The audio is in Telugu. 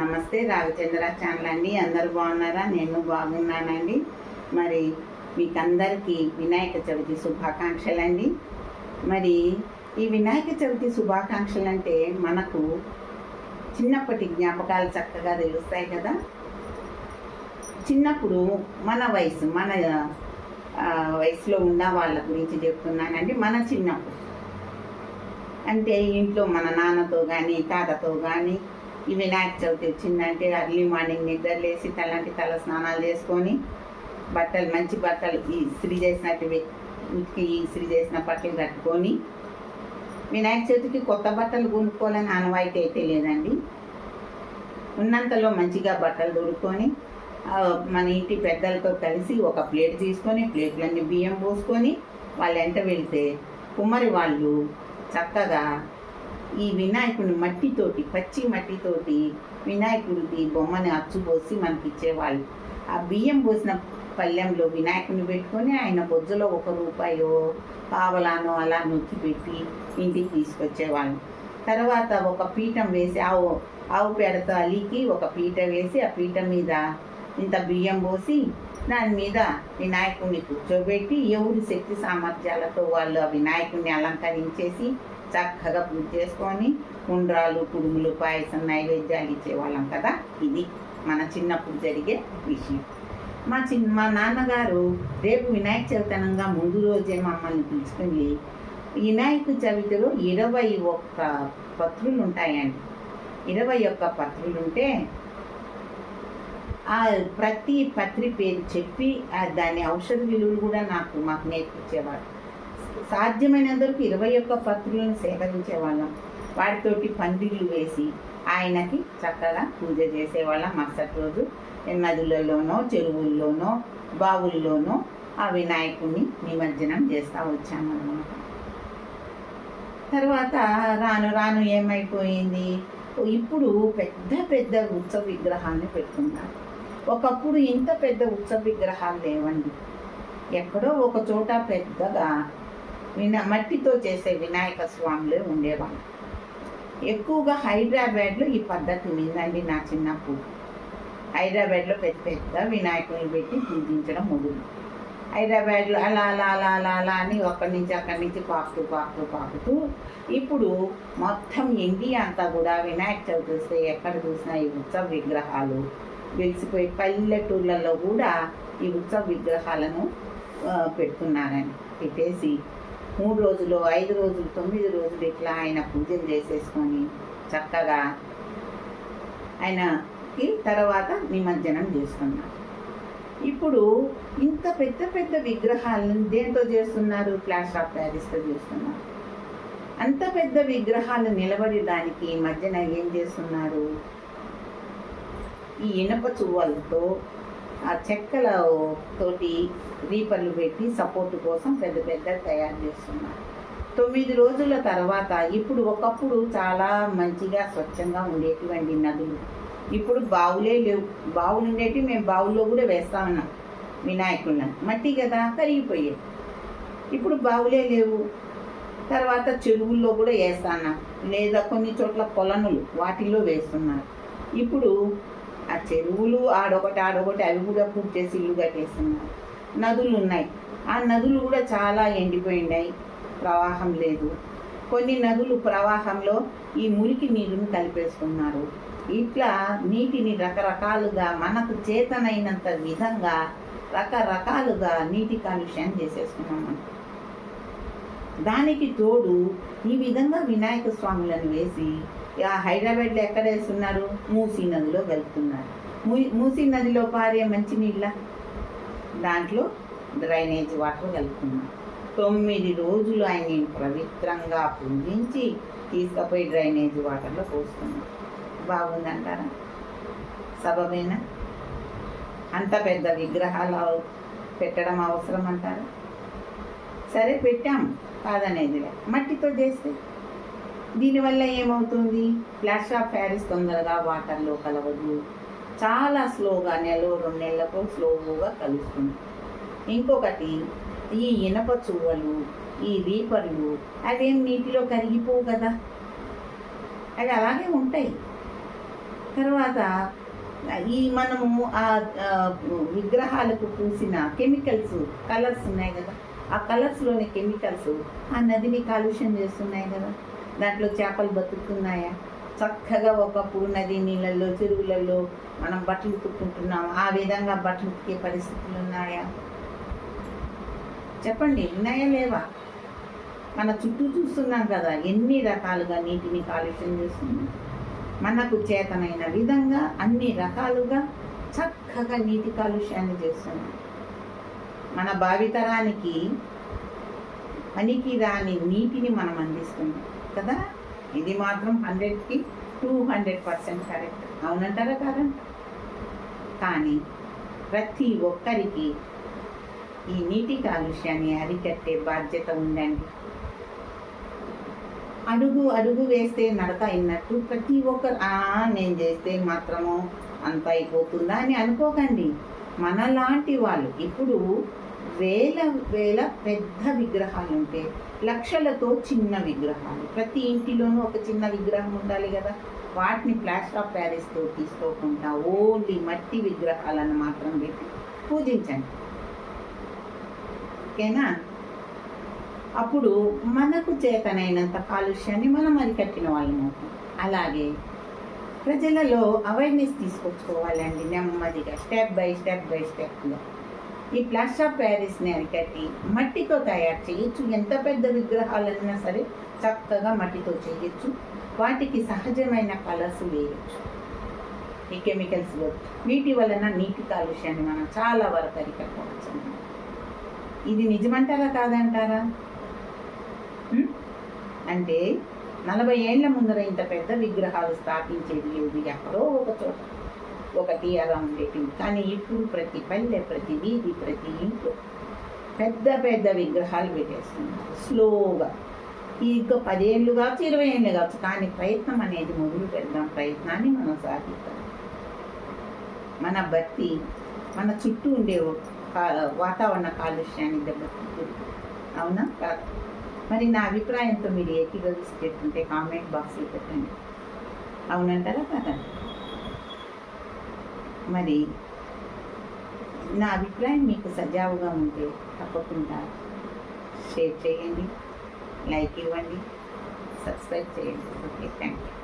నమస్తే రాఘచంద్ర ఛానల్ అండి. అందరు బాగున్నారా? నేను బాగున్నానండి. మరి మీకు అందరికీ వినాయక చవితి శుభాకాంక్షలు అండి. మరి ఈ వినాయక చవితి శుభాకాంక్షలు అంటే మనకు చిన్నప్పటి జ్ఞాపకాలు చక్కగా తెలుస్తాయి కదా. చిన్నప్పుడు మన వయసు మన వయసులో ఉన్న వాళ్ళ గురించి చెప్తున్నానండి. మన చిన్నప్పుడు. అంటే ఇంట్లో మన నాన్నతో కానీ తాతతో కానీ ఈ వినాయక చవితి వచ్చిందంటే అర్లీ మార్నింగ్ నిద్ర లేచి తలంటి తల స్నానాలు చేసుకొని బట్టలు మంచి బట్టలు ఈ ఇస్త్రీ చేసినట్టు ఉతికి ఇస్త్రీ చేసిన బట్టలు కట్టుకొని వినాయక చవితికి కొత్త బట్టలు కొనుక్కోవాలని అనవాయితీ అయితే లేదండి. ఉన్నంతలో మంచిగా బట్టలు దొరుకుకొని మన ఇంటి పెద్దలతో కలిసి ఒక ప్లేట్ తీసుకొని ప్లేట్లన్నీ బియ్యం పోసుకొని వాళ్ళ వెంట వెళ్తే కుమ్మరి వాళ్ళు చక్కగా ఈ వినాయకుని మట్టితోటి పచ్చి మట్టితోటి వినాయకుడికి బొమ్మని అచ్చుపోసి మనకి ఇచ్చేవాళ్ళు ఆ బియ్యం పోసిన పళ్ళెంలో వినాయకుని పెట్టుకొని ఆయన బొజ్జలో ఒక రూపాయో పావలానో అలా నొక్కి పెట్టి ఇంటికి తీసుకొచ్చేవాళ్ళు. తర్వాత ఒక పీఠం వేసి ఆవు ఆవు పేడతో అలికి ఒక పీట వేసి ఆ పీట మీద ఇంత బియ్యం పోసి దాని మీద వినాయకుడిని కూర్చోబెట్టి ఎవరి శక్తి సామర్థ్యాలతో వాళ్ళు ఆ వినాయకుడిని అలంకరించేసి చక్కగా పూజ చేసుకొని ఉండ్రాలు కుడుములు పాయసం నైవేద్యాలు ఇచ్చేవాళ్ళం కదా? ఇది మన చిన్నప్పుడు జరిగే విషయం. మా చిన్న మా నాన్నగారు రేపు వినాయక చవితనంగా ముందు రోజే మమ్మల్ని పిలుచుకుని వినాయక చవితిలో ఇరవై ఒక్క పత్రులు ఉంటాయండి ఇరవై ఒక్క పత్రులు ఉంటే ఆ ప్రతి పత్రి పేరు చెప్పి దాని ఔషధ విలువలు కూడా నాకు మాకు నేర్పించేవాడు సాధ్యమైనందరికి ఇరవై ఒక్క పత్రులను సేకరించేవాళ్ళం. వాటితోటి పందిళ్ళు వేసి ఆయనకి చక్కగా పూజ చేసేవాళ్ళం. మరుసటి రోజు నదులలోనో చెరువుల్లోనో బావుల్లోనో ఆ వినాయకుడిని నిమజ్జనం చేస్తూ వచ్చామన్నమాట. తర్వాత రాను రాను ఏమైపోయింది? ఇప్పుడు పెద్ద పెద్ద ఉత్సవ విగ్రహాన్ని పెట్టుకున్నారు ఒకప్పుడు ఇంత పెద్ద ఉత్సవ విగ్రహాలు లేవండి. ఎక్కడో ఒక చోట పెద్దగా వినా మట్టితో చేసే వినాయక స్వాములే ఉండేవాళ్ళు. ఎక్కువగా హైదరాబాద్లో ఈ పద్ధతి ఉందండి నా చిన్నప్పుడు. హైదరాబాద్లో పెద్ద పెద్ద వినాయకుని పెట్టి పూజించడం మొదలు. హైదరాబాద్లో అలా అలా అలా అలా అలా అని అక్కడి నుంచి అక్కడి నుంచి పాకుతూ పాకుతూ పాకుతూ ఇప్పుడు మొత్తం ఇండియా అంతా కూడా వినాయక చవితి వస్తే ఎక్కడ చూసినా ఈ ఉత్సవ విగ్రహాలు వెలిసిపోయి పల్లెటూళ్ళల్లో కూడా ఈ ఉత్సవ విగ్రహాలను పెడుతున్నారని పెట్టేసి మూడు రోజులు ఐదు రోజులు తొమ్మిది రోజులు ఇట్లా ఆయన పూజలు చేసేసుకొని చక్కగా ఆయనకి తర్వాత నిమజ్జనం చేస్తున్నారు. ఇప్పుడు ఇంత పెద్ద పెద్ద విగ్రహాలను దేంతో చేస్తున్నారు? ఫ్లాష్ ఆఫ్ ప్యారిస్తో చేస్తున్నారు. అంత పెద్ద విగ్రహాలు నిలబడడానికి మధ్యన ఏం చేస్తున్నారు? ఈ ఇనప చువ్వలతో ఆ చెక్కల తోటి రీపర్లు పెట్టి సపోర్ట్ కోసం పెద్ద పెద్ద తయారు చేస్తున్నారు. తొమ్మిది రోజుల తర్వాత ఇప్పుడు ఒకప్పుడు చాలా మంచిగా స్వచ్ఛంగా ఉండేటువంటి నదులు. ఇప్పుడు బావులే లేవు. బావులు ఉండేవి మేము బావుల్లో కూడా వేస్తా వినాయకుడిని మట్టి కదా కరిగిపోయేది. ఇప్పుడు బావులే లేవు. తర్వాత చెరువుల్లో కూడా వేస్తాన్నాం. లేదా కొన్ని చోట్ల కొలనులు వాటిల్లో వేస్తున్నారు. ఇప్పుడు ఆ చెరువులు ఆడొకటి ఆడొకటి అవి కూడా పూర్తి చేసి ఇల్లు కట్టేస్తున్నారు. నదులు ఉన్నాయి. ఆ నదులు కూడా చాలా ఎండిపోయినాయి ప్రవాహం లేదు. కొన్ని నదులు ప్రవాహంలో ఈ మురికి నీరుని కలిపేస్తున్నారు. ఇట్లా నీటిని రకరకాలుగా మనకు చేతనైనంత విధంగా రకరకాలుగా నీటి కాలుష్యం చేసేసుకున్నాము దానికి తోడు ఈ విధంగా వినాయక స్వాములను వేసి హైదరాబాద్లో ఎక్కడ వేస్తున్నారు? మూసీ నదిలో కలుపుతున్నారు మూ- మూసీ నదిలో పారే మంచినీళ్ళ దాంట్లో డ్రైనేజ్ వాటర్ కలుపుతున్నారు తొమ్మిది రోజులు ఆయన పవిత్రంగా పూజించి తీసుకుపోయి డ్రైనేజ్ వాటర్లో పోస్తున్నారు. బాగుందంటారా? సబమేనా అంత పెద్ద విగ్రహాలు పెట్టడం అవసరం అంటారా సరే పెట్టాం. కాదనేది మట్టితో చేస్తే? దీనివల్ల ఏమవుతుంది? ఫ్లాష్ ఆఫ్ ప్యారిస్ తొందరగా వాటర్లో కలవదు. చాలా స్లోగా నెల రెండు నెలలకు స్లోగా కలుస్తుంది. ఇంకొకటి ఈ ఇనప చువ్వలు ఈ రీపర్లు అవేం నీటిలో కరిగిపోవు కదా? అవి అలాగే ఉంటాయి. తర్వాత ఈ మనము ఆ, విగ్రహాలకు పూసిన కెమికల్స్ కలర్స్ ఉన్నాయి కదా? ఆ కలర్స్లోని కెమికల్స్ ఆ నదిని కాలుష్యం చేస్తున్నాయి కదా? దాంట్లో చేపలు బతుకుతున్నాయా? చక్కగా ఒకప్పుడు నది నీళ్ళల్లో చెరువులలో మనం బట్టలు ఉతుక్కుంటున్నాం. ఆ విధంగా బట్టలు ఉతికే పరిస్థితులు ఉన్నాయా చెప్పండి ఉన్నాయా లేవా? మన చుట్టూ చూస్తున్నాం కదా ఎన్ని రకాలుగా నీటిని కాలుష్యం చేస్తున్నాం మనకు చేతనైన విధంగా అన్ని రకాలుగా చక్కగా నీటి కాలుష్యాన్ని చేస్తున్నాం మన భావితరానికి పనికి రాని నీటిని మనం అందిస్తున్నాం. కదా? ఇది మాత్రం హండ్రెడ్కి టూ హండ్రెడ్ పర్సెంట్ కరెక్ట్. అవునంటారా కాదంట కానీ ప్రతి ఒక్కరికి ఈ నీటి కాలుష్యాన్ని అరికట్టే బాధ్యత ఉందండి. అడుగు అడుగు వేస్తే నడక అయినట్టు ప్రతి ఒక్కరు నేను చేస్తే మాత్రము అంత అయిపోతుందా? అని అనుకోకండి. మనలాంటి వాళ్ళు ఇప్పుడు వేల వేల పెద్ద విగ్రహాలు ఉంటే లక్షలతో చిన్న విగ్రహాలు. ప్రతి ఇంటిలోనూ ఒక చిన్న విగ్రహం ఉండాలి కదా. వాటిని ప్లాస్టర్ ఆఫ్ ప్యారిస్తో తీసుకోకుండా ఓన్లీ మట్టి విగ్రహాలను మాత్రం పెట్టి పూజించండి. ఓకేనా? అప్పుడు మనకు చేతనైనంత కాలుష్యాన్ని మనం అరికట్టిన వాళ్ళం అవుతాం. అలాగే ప్రజలలో అవేర్నెస్ తీసుకొచ్చుకోవాలండి నెమ్మదిగా స్టెప్ బై స్టెప్ బై స్టెప్లో ఈ ప్లాస్టర్ ఆఫ్ ప్యారిస్ని అరికట్టి మట్టితో తయారు చేయొచ్చు. ఎంత పెద్ద విగ్రహాలైనా సరే చక్కగా మట్టితో చేయొచ్చు. వాటికి సహజమైన కలర్స్ వేయచ్చు. ఈ కెమికల్స్ వీటి వలన నీటి కాలుష్యాన్ని మనం చాలా వరకు అరికట్టవచ్చు. ఇది నిజమంటారా కాదంటారా? అంటే నలభై ఏళ్ళ ముందర ఇంత పెద్ద విగ్రహాలు స్థాపించేది లేదు ఎక్కడో ఒక చోట. ఒకటి అలా ఉండేటివి కానీ ఇప్పుడు ప్రతి పల్లె ప్రతి వీధి ప్రతి ఇంట్లో పెద్ద పెద్ద విగ్రహాలు పెట్టేస్తున్నారు. స్లోగా ఇంకా పదేళ్ళు కావచ్చు ఇరవై ఏళ్ళు కావచ్చు కానీ ప్రయత్నం అనేది మొదలు పెడదాం. ప్రయత్నాన్ని మనం సాధిద్దాం. మన భక్తి మన చుట్టూ ఉండే కా- వాతావరణ కాలుష్యాన్ని దెబ్బతింటుంది. అవునా? కాదు. మరి నా అభిప్రాయంతో మీరు ఏకీభవిస్తుంటే కామెంట్ బాక్స్లో పెట్టండి. అవునంటారా కదా మరి నా అభిప్రాయం మీకు సజావుగా ఉంటే తప్పకుండా షేర్ చేయండి లైక్ ఇవ్వండి సబ్స్క్రైబ్ చేయండి. Okay thank you